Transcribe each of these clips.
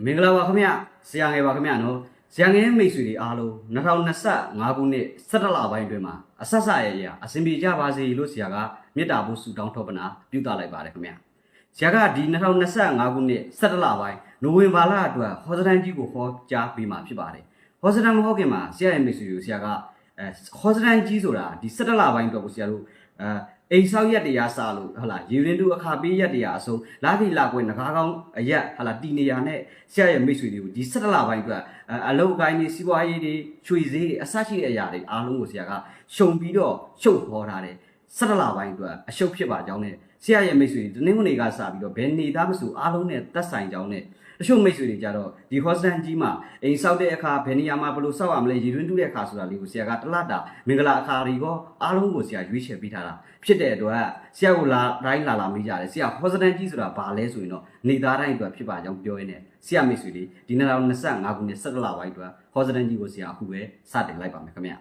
မင်္ဂလာပါခင်ဗျဆရာငယ်ပါခင်ဗျနော်ဆရာငယ်မိတ်ဆွေတွေအားလုံး2025ခုနှစ်17လပိုင်းတွင်မှာအဆက်ဆက်ရရအစဉ်ပြေကြပါစေလို့ဆရာကမေတ္တာဖို့ဆုတောင်းထောပနာပြုသလိုက်ပါတယ်ခင်ဗျဆရာကဒီ2025ခုနှစ်17လပိုင်းနိုဝင်ဘာလအတွက်ဟောစတန်ကြီးကိုဟောကြားပေးမှာဖြစ်ပါတယ်ဟောစတန်မဟုတ်ခင်မှာဆရာရဲ့မိတ်ဆွေတွေကိုဆရာကအဲဟောစတန်ကြီးဆိုတာဒီ17လပိုင်းအတွက်ကိုဆရာတို့အဲ အိမ်ဆောက်ရက်တရားစလို့ဟုတ်လားရေရင်တူအခါပေးရက်တရားအစုံလာပြီလာကွယ်ငကားကောင်းအရက်ဟုတ်လားတီနေရနဲ့ဆရာရဲ့မိတ်ဆွေတွေကိုဒီ17လပိုင်းအတွက်အဲအလုပ်အကိုင်းတွေစီးပွားရေးတွေချွေစည်းတွေအစရှိတဲ့အရာတွေအားလုံးကိုဆရာကရှုံပြီးတော့ရှုပ်ဟောထားတယ်17လပိုင်းအတွက်အရှုပ်ဖြစ်ပါကြောင်းနဲ့ဆရာရဲ့မိတ်ဆွေတွေတင်းငွေတွေကစပြီးတော့ဘယ်နေသားမဆိုအားလုံးနဲ့သက်ဆိုင်ကြောင်းနဲ့ တချို့မိတ်ဆွေတွေကြတော့ဒီ hostel ကြီးမှာအိမ်ဆောက်တဲ့အခါဘယ်နေရာမှာဘယ်လိုဆောက်ရမလဲရည်တွင်းတူးတဲ့အခါဆိုတာလေးကိုဆရာကတလတာမင်္ဂလာအခါတွေကောအားလုံးကိုဆရာရွေးချယ်ပေးထားတာဖြစ်တဲ့အတွက်ဆရာကိုလာတိုင်းလာလာမိကြတယ်ဆရာ hostel ကြီးဆိုတာဘာလဲဆိုရင်တော့နေသားတိုင်းအတွက်ဖြစ်ပါကြောင်းပြောရင်းနဲ့ဆရာမိတ်ဆွေတွေဒီ2025ခုနှစ်17လပိုင်းအတွက် hostel ကြီးကိုဆရာအခုပဲစတင်လိုက်ပါမယ်ခင်ဗျာ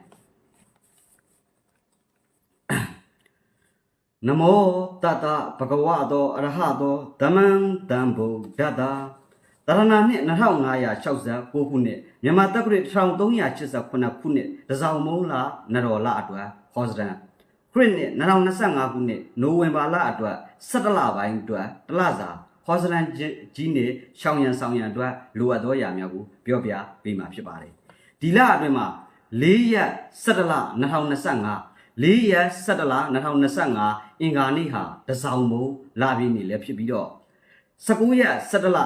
နမောတတဘဂဝတောအရဟတောဓမ္မံတံဗုဒ္ဓတာ တရဏနှစ်2569ခုနှစ်မြန်မာတက္ကရာ1389ခုနှစ်တစောင်းမုံလာနရောလအတွက်ဟောစတန်ခရစ်နှစ်2025ခုနှစ်နိုဝင်ဘာလအတွက်17လပိုင်းအတွက်တလစာဟောစတန်ကြီးနေရှောင်းရန်ဆောင်ရန်အတွက်လိုအပ်သောအရာများကိုပြောပြပေးမှာဖြစ်ပါတယ်ဒီလအတွင်းမှာ4ရက်17လ2025လေးရက်17လ2025အင်္ဂါနေ့ဟာတစောင်းမုံလာပြည့်နေလည်းဖြစ်ပြီးတော့ 19ရက်17လ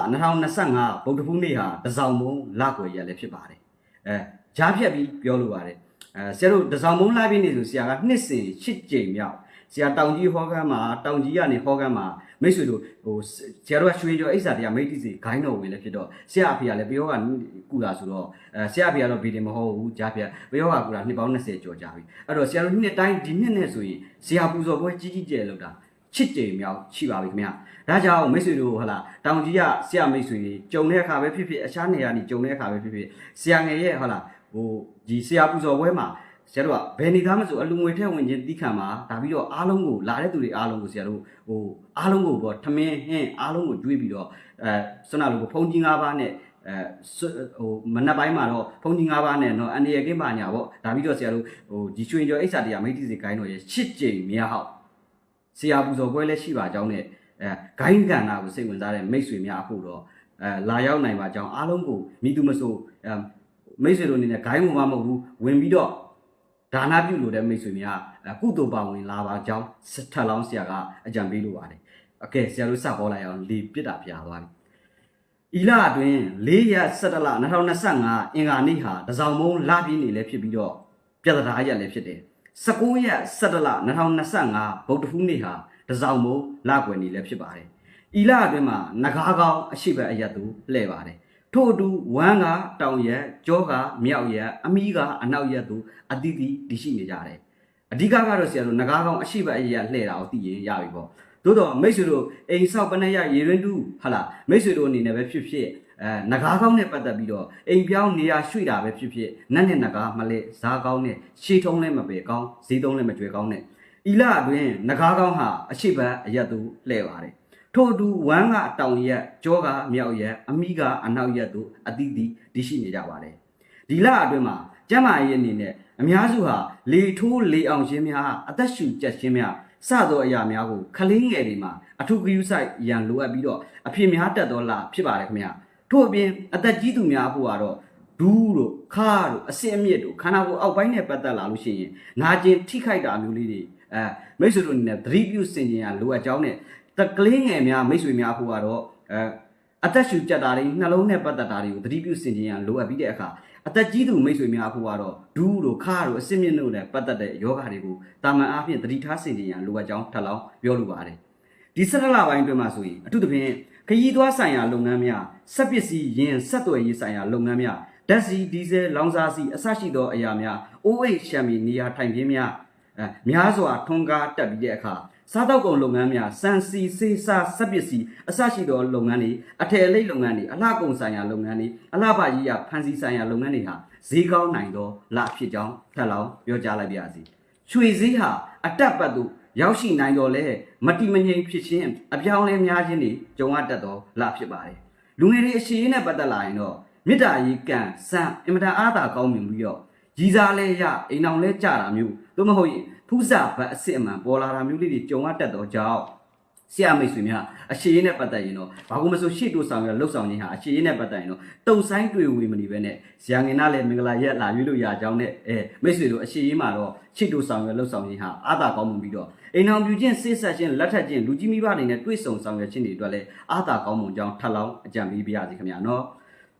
2025ဗုဒ္ဓဖူးနေ့ဟာတစောင်းမုံလကွယ်ရက်လည်းဖြစ်ပါတယ်အဲဂျားဖြတ်ပြီးပြောလိုပါတယ်အဲဆရာတို့တစောင်းမုံလာပြည့်နေဆိုဆရာကနှစ်စဉ်8ကြိမ်မြောက်ဆရာတောင်ကြီးဟောကမ်းမှာတောင်ကြီးကနေဟောကမ်းမှာမိတ်ဆွေတို့ဟိုဆရာတို့ကရွှေကျော်အိဆာတရားမိတ်တိစီဂိုင်းတော်ဝင်လည်းဖြစ်တော့ဆရာအဖေကလည်းပြောကကူလာဆိုတော့အဲဆရာအဖေကတော့ဗီဒီမဟုတ်ဘူးကြားပြပြောကကူလာနှစ်ပေါင်း20ကျော်ကြာပြီအဲ့တော့ဆရာတို့နှစ်တိုင်းဒီနှစ်နဲ့ဆိုရင်ဆရာပူဇော်ပွဲကြီးကြီးကျယ်လောက်တာ ချစ်ကြိမ်မြောက်ရှိပါပြီခင်ဗျာဒါကြောင့်မိတ်ဆွေတို့ဟလာတောင်ကြီးကဆရာမိတ်ဆွေတွေကြုံတဲ့အခါပဲဖြစ်ဖြစ်အခြားနေရာနေကြုံတဲ့အခါပဲဖြစ်ဖြစ်ဆရာငယ်ရဲ့ဟလာဟိုဒီဆရာပူဇော်ပွဲမှာဆရာတို့ကဘယ်နေသားမဆိုအလူငွေထက်ဝင်ခြင်းတီးခံမှာဒါပြီးတော့အားလုံးကိုလာတဲ့သူတွေအားလုံးကိုဆရာတို့ဟိုအားလုံးကိုပေါ့ထမင်းဟင်းအားလုံးကိုကျွေးပြီးတော့အဲစွမ်းနာလိုကိုဖုန်ကြီး၅ပါးနဲ့အဲဟိုမနက်ပိုင်းမှာတော့ဖုန်ကြီး၅ပါးနဲ့တော့အန်ဒီရကင်းပါညာပေါ့ဒါပြီးတော့ဆရာတို့ဟိုဒီရွှေကျော်အိဆာတရားမိတ်တိစီကိုင်းတော်ရဲ့ရှစ်ကြိမ်မြောက် ဆရာပူဇော်ပွဲလည်းရှိပါကြောင်းနဲ့အဲဂိုင်းကန္နာကိုစိတ်ဝင်စားတဲ့မိတ်ဆွေများအခုတော့အဲလာရောက်နိုင်ပါကြောင်းအားလုံးကိုမိသူမဆိုအဲမိတ်ဆွေတို့အနေနဲ့ဂိုင်းဝင်မှာမဟုတ်ဘူးဝင်ပြီးတော့ဒါနပြုလို့တဲ့မိတ်ဆွေများကုသိုလ်ပါဝင်လာပါကြောင်းထပ်လောင်းဆရာကအကြံပေးလိုပါတယ်။အကဲဆရာတို့စပေါ်လိုက်အောင်လေပြစ်တာပြာသွားပြီ။ဤလအတွင်း၄ရက်17လ2025အင်္ဂါနေ့ဟာတစောင်းမုံလပြည့်နေလည်းဖြစ်ပြီးတော့ပြဿနာရက်လည်းဖြစ်တယ်။ 19ရက်17လ2025ဗုဒ္ဓဟူးနေ့ဟာတစောင်းမုံလကွယ်နေလည်းဖြစ်ပါတယ်။ဤလအတွင်းမှာငကားကောင်းအရှိဘက်အရက်သူလှည့်ပါတယ်။ထို့အတူဝမ်းကတောင်ရက်ကြောကမြောက်ရက်အမီးကအနောက်ရက်သူအတိတိတရှိနေကြတယ်အဓိကကတော့ဆရာတို့ငကားကောင်းအရှိဘက်အရက်လှည့်တာကိုသိရင်ရပြီပေါ့သို့တော့မိတ်ဆွေတို့အိမ်ဆောက်ပနေရရေရင်းတူဟာလားမိတ်ဆွေတို့အနေနဲ့ပဲဖြစ်ဖြစ် အဲငကားကောင်းနဲ့ပတ်သက်ပြီးတော့အိမ်ပြောင်းနေရာရွှေ့တာပဲဖြစ်ဖြစ်နတ်နဲ့ငကားမလဲဇားကောင်းနဲ့ရှေးထုံးလည်းမပေကောင်းဈေးတုံးလည်းမကြွယ်ကောင်းနဲ့ဤလအတွင်းငကားကောင်းဟာအရှိဘက်အရက်သူလှည့်ပါတယ်ထို့အတူဝမ်းကအတောင်ရက်ကြောကမြောက်ရက်အမိကအနောက်ရက်တို့အတိတိတရှိနေကြပါတယ်ဒီလအတွင်းမှာကျမ်းမာရေးအနေနဲ့အများစုဟာလေထိုးလေအောင်ခြင်းများအသက်ရှူကျက်ခြင်းများစသောအရာများကိုခလင်းငယ်တွေမှာအထုကယူဆိုင်ရန်လိုအပ်ပြီးတော့အဖြစ်များတက်တော်လာဖြစ်ပါတယ်ခင်ဗျာ ထို့အပြင်အသက်ကြီးသူများဖို့ကတော့ဒူးတို့ခါတို့အစင်အမြစ်တို့ခန္ဓာကိုယ်အောက်ပိုင်းနဲ့ပတ်သက်လာလို့ရှိရင်နာကျင်ထိခိုက်တာမျိုးလေးတွေအဲမိတ်ဆွေတို့အနေနဲ့သတိပြုစင်ကြင်ရလိုအပ်ကြောင်းနဲ့တကလေးငယ်များမိတ်ဆွေများဖို့ကတော့အဲအသက်ရှူကြက်တာတွေနှလုံးနဲ့ပတ်သက်တာတွေကိုသတိပြုစင်ကြင်ရလိုအပ်ပြီးတဲ့အခါအသက်ကြီးသူမိတ်ဆွေများဖို့ကတော့ဒူးတို့ခါတို့အစင်မြင့်တို့နဲ့ပတ်သက်တဲ့ယောဂတွေကိုတာမန်အားဖြင့်သတိထားစင်ကြင်ရလိုအပ်ကြောင်းထပ်လောင်းပြောလိုပါတယ်ဒီ၁၇လပိုင်းအတွင်းမှာဆိုရင်အထူးသဖြင့် ခရီးသွားဆိုင်ရာလုပ်ငန်းများစက်ပစ္စည်းယင်းဆက်သွယ်ရေးဆိုင်ရာလုပ်ငန်းများဓာတ်ဆီဒီဇယ်လောင်စာဆီအစရှိသောအရာများအိုးအိတ်ရှမ်းမီနေရာထိုင်ခင်းများအဲများစွာထွန်းကားတက်ပြီးတဲ့အခါစားတောက်ကုန်လုပ်ငန်းများစံစီစေးစားစက်ပစ္စည်းအစရှိသောလုပ်ငန်းတွေအထည်အလိပ်လုပ်ငန်းတွေအလှကုန်ဆိုင်ရာလုပ်ငန်းတွေအလှပကြီးရာဖန်စီဆိုင်ရာလုပ်ငန်းတွေဟာဈေးကောင်းနိုင်သောလဖြစ်ကြောင်းထပ်လောင်းပြောကြားလိုက်ပါရစေရွှေဈေးဟာအတက်ပတ်သို့ ရောက်ရှိနိုင်တော်လဲမတိမငြိမ်ဖြစ်ခြင်းအပြောင်းလဲများခြင်းတွေကြုံရတတ်သောလဖြစ်ပါတယ်လူငယ်တွေအရှိရေးနဲ့ပတ်သက်လာရင်တော့မေတ္တာရေးကံစံအင်မတန်အားသာကောင်းမြင်ပြီးတော့ကြီးစားလဲရအိမ်အောင်လဲကြတာမျိုးသို့မဟုတ်ရင်ဖူးစာဘတ်အစ်စ်အမှန်ပေါ်လာတာမျိုးလေးတွေကြုံရတတ်တော့ကြောင့် ဆရာမိတ်ဆွေများအရှိရေးနဲ့ပတ်သက်ရင်တော့ဘာလို့မဆိုရှေ့တိုးဆောင်ရလှုပ်ဆောင်ခြင်းဟာအရှိရေးနဲ့ပတ်သက်ရင်တော့တုံဆိုင်တွေ့ဝေမနေပဲနဲ့ဇာငင်နာလည်းမင်္ဂလာရက်လာရွေးလို့ရကြောင်းနဲ့အဲမိတ်ဆွေတို့အရှိရေးမှာတော့ရှေ့တိုးဆောင်ရလှုပ်ဆောင်ခြင်းဟာအားသာကောင်းမှုပြီးတော့အိမ်အောင်ပြူချင်းစိတ်ဆက်ချင်းလက်ထက်ချင်းလူကြီးမိဘတွေနဲ့တွေ့ဆုံဆောင်ရခြင်းတွေအတွက်လည်းအားသာကောင်းမှုကြောင်းထပ်လောင်းအကြံပေးပါရစေခင်ဗျာနော်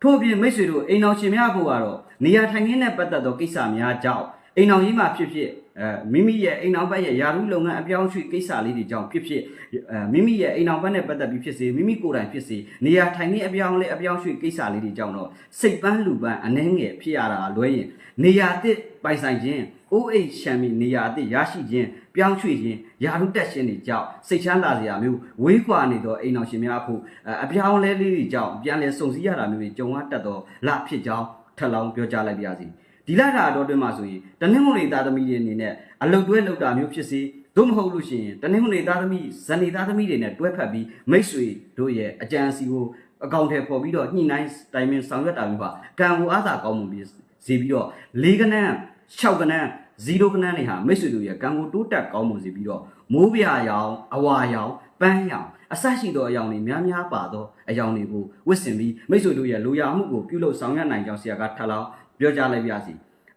ထို့အပြင်မိတ်ဆွေတို့အိမ်အောင်ရှင်များဖို့ကတော့နေရာထိုင်ခင်းနဲ့ပတ်သက်သောကိစ္စများကြောင့်အိမ်အောင်ကြီးမှာဖြစ်ဖြစ် အဲမိမိရဲ့အိမ်အောင်ဘက်ရဲ့ယာရုလုပ်ငန်းအပြောင်းအရွှေ့ကိစ္စလေးတွေကြောင့်ဖြစ်ဖြစ်အဲမိမိရဲ့အိမ်အောင်ဘက်နဲ့ပတ်သက်ပြီးဖြစ်စေမိမိကိုယ်တိုင်ဖြစ်စေနေရာထိုင်ခင်းအပြောင်းလဲအပြောင်းအရွှေ့ကိစ္စလေးတွေကြောင့်တော့စိတ်ပန်းလူပန်းအနှဲငယ်ဖြစ်ရတာလွဲရင်နေရာတစ်ပိုင်ဆိုင်ခြင်းအိုးအိတ်ရှမ်းမီနေရာအတစ်ရရှိခြင်းပြောင်းရွှေ့ခြင်းယာရုတက်ခြင်းတွေကြောင့်စိတ်ချမ်းသာစရာမျိုးဝေးကွာနေသောအိမ်အောင်ရှင်များဖို့အဲအပြောင်းလဲလေးတွေကြောင့်ပြန်လဲစုံစည်းရတာမျိုးတွေကြုံရတတ်သောလဖြစ်ကြောင်းထပ်လောင်းပြောကြားလိုက်ပါရစေ ဒီလထာတော်တွင်မှာဆိုရင်တနင်္ဂနွေသားသမီးတွေအနေနဲ့အလုတ်တွဲလောက်တာမျိုးဖြစ်စေသို့မဟုတ်လို့ရှိရင်တနင်္ဂနွေသားသမီးဇနီးသားသမီးတွေနဲ့တွဲဖက်ပြီးမိတ်ဆွေတို့ရဲ့အကြံစီကိုအကောင့်ထဲပေါ်ပြီးတော့ညှိနှိုင်းတိုင်ပင်ဆောင်ရွက်တာမျိုးပါကံကိုအားသာကောင်းမှုပြီးစီပြီးတော့လေးကနန်း၆ကနန်းဇီရိုကနန်းတွေဟာမိတ်ဆွေတို့ရဲ့ကံကိုတိုးတက်ကောင်းမှုစီပြီးတော့မိုးပြရောင်အဝါရောင်ပန်းရောင်အဆရှိသောအယောင်တွေများများပါသောအယောင်တွေကိုဝစ်စင်ပြီးမိတ်ဆွေတို့ရဲ့လူရမှုကိုပြုလုပ်ဆောင်ရွက်နိုင်ကြောင်းဆရာကထပ်လောင်း ပြောကြားလိုက်ပါစီ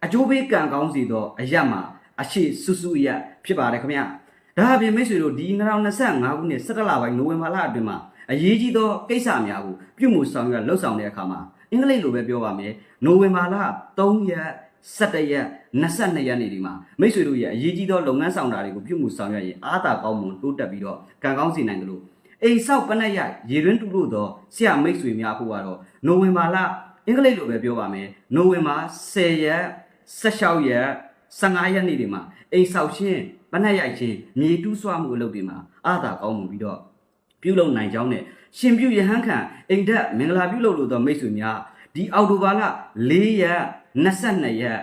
အကျိုးပေးကံကောင်းစီသောအရက်မှာအရှိစုစုအရက်ဖြစ်ပါတယ်ခင်ဗျာဒါအပြင်မိတ်ဆွေတို့ဒီ2025ခုနှစ်17လပိုင်းနိုဝင်ဘာလအတွင်းမှာအရေးကြီးသောကိစ္စများကိုပြုမှုဆောင်ရွက်လှုပ်ဆောင်တဲ့အခါမှာအင်္ဂလိပ်လိုပဲပြောပါမယ်နိုဝင်ဘာလ3ရက်17ရက်22ရက်နေ့ဒီမှာမိတ်ဆွေတို့ရဲ့အရေးကြီးသောလုပ်ငန်းဆောင်တာတွေကိုပြုမှုဆောင်ရွက်ရင်အားသာကောင်းမှုတိုးတက်ပြီးတော့ကံကောင်းစေနိုင်တယ်လို့အိမ်ဆောက်ပနက်ရရေရင်းတူလို့သောဆရာမိတ်ဆွေများဖို့ကတော့နိုဝင်ဘာလ အင်္ဂလိပ်လိုပဲပြောပါမယ်နိုဝင်ဘာ10ရက်16ရက်15ရက်နေ့ဒီမှာအိမ်ဆောက်ခြင်းပနက်ရိုက်ခြင်းမြေတူးဆွမှုအလုပ်တွေမှာအားသာကောင်းမှုပြီးတော့ပြုလုပ်နိုင်ကြောင်းနဲ့ရှင်ပြုယဟန်ခံအိမ်တက်မင်္ဂလာပြုလုပ်လို့သောမိတ်ဆွေများဒီအောက်တိုဘာလ4ရက်22ရက်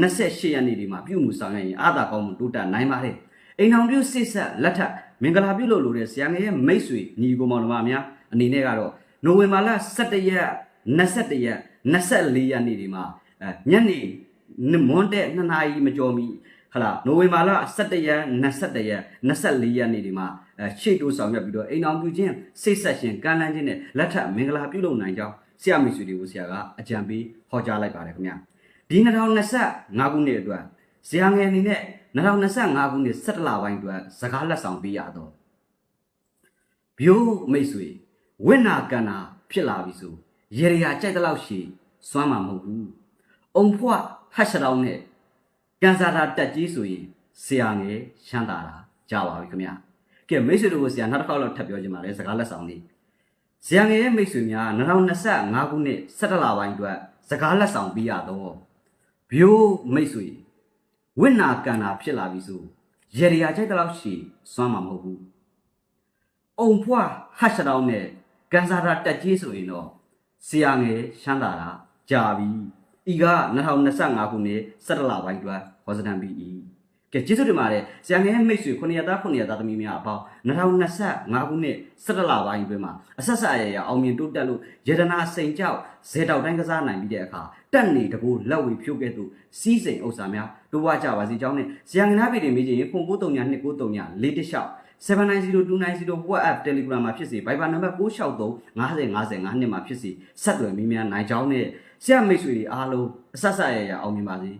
28ရက်နေ့ဒီမှာပြုမှုဆောင်ရွက်ရင်အာသာကောင်းမှုတိုးတက်နိုင်ပါတယ်အိမ်အောင်ပြုစိတ်ဆက်လက်ထပ်မင်္ဂလာပြုလုပ်လို့တဲ့ဆရာငယ်ရဲ့မိတ်ဆွေညီကိုမောင်နှမများအနေနဲ့ကတော့နိုဝင်ဘာလ17ရက်21ရက် 24ရက်နေ့ဒီမှာအဲညနေမွန်းတဲ့2နာရီမကျော်မီဟလာနိုဝင်ဘာလ17ရက်21ရက်24ရက်နေ့ဒီမှာအဲရှေ့တိုးဆောင်ရွက်ပြီးတော့အိမ်အောင်ပြုခြင်းစိတ်ဆက်ရှင်ကမ်းလှမ်းခြင်းနဲ့လက်ထပ်မင်္ဂလာပြုလုပ်နိုင်ကြောင်းဆရာမိတ်ဆွေတွေကိုဆရာကအကြံပေးဟောကြားလိုက်ပါတယ်ခင်ဗျာဒီ2025ခုနှစ်အတွက်ဆရာငယ်အနေနဲ့2025ခုနှစ်17လပိုင်းအတွက်စကားလက်ဆောင်ပေးရတော့ဘိုးမိတ်ဆွေဝိနာကန္နာဖြစ်လာပြီဆို ရေရရာကြိုက်တဲ့လောက်ရှိစွမ်းမှာမဟုတ်ဘူးအုံဖွားဟတ်ရှောင်းနဲ့ကန်စာတာတက်ကြီးဆိုရင်ဆရာငယ်ရှမ်းတာတာကြပါပြီခင်ဗျာကဲမိတ်ဆွေတို့ကိုဆရာနောက်တစ်ခေါက်တော့ထပ်ပြောချင်ပါတယ်စကားလက်ဆောင်လေးဆရာငယ်ရဲ့မိတ်ဆွေများ2025ခုနှစ်17လပိုင်းအတွက်စကားလက်ဆောင်ပေးရတော့ဘိုးမိတ်ဆွေဝိနာကန္နာဖြစ်လာပြီဆိုရေရရာကြိုက်တဲ့လောက်ရှိစွမ်းမှာမဟုတ်ဘူးအုံဖွားဟတ်ရှောင်းနဲ့ကန်စာတာတက်ကြီးဆိုရင်တော့ ဆရာငယ်ရှမ်းတာတာကြာပြီဤက2025ခုနှစ်17လပိုင်းအတွက်ဟောစတန်ပြီးဤကဲကျေးဇူးတင်ပါတယ်ဆရာငယ်ရဲ့မိတ်ဆွေ900သား900သားသမီးများအပေါင်း2025ခုနှစ်17လပိုင်းအတွင်းမှာအဆက်ဆက်ရရအောင်မြင်တိုးတက်လို့ယတနာစိန်ကြောက်ဇေတောက်တိုင်းကစားနိုင်ပြီးတဲ့အခါတက်နေတကူလက်ဝေဖြိုးကဲ့သို့စီးစိန်ဥစ္စာများတိုးဝါကြပါစေကြောင်းနဲ့ဆရာငနာပေတွေမေးချင်ရင်ဖုန်939 293 4တလျှောက် 790290 WhatsApp Telegram မှာဖြစ်စေ Viber နံပါတ်663 50 50 5နှစ်မှာဖြစ်စေဆက်သွယ်မိများနိုင်ကြောင်းနဲ့ဆရာမိတ်ဆွေတွေအားလုံးအဆက်ဆက်ရရအောင်မြင်ပါစေ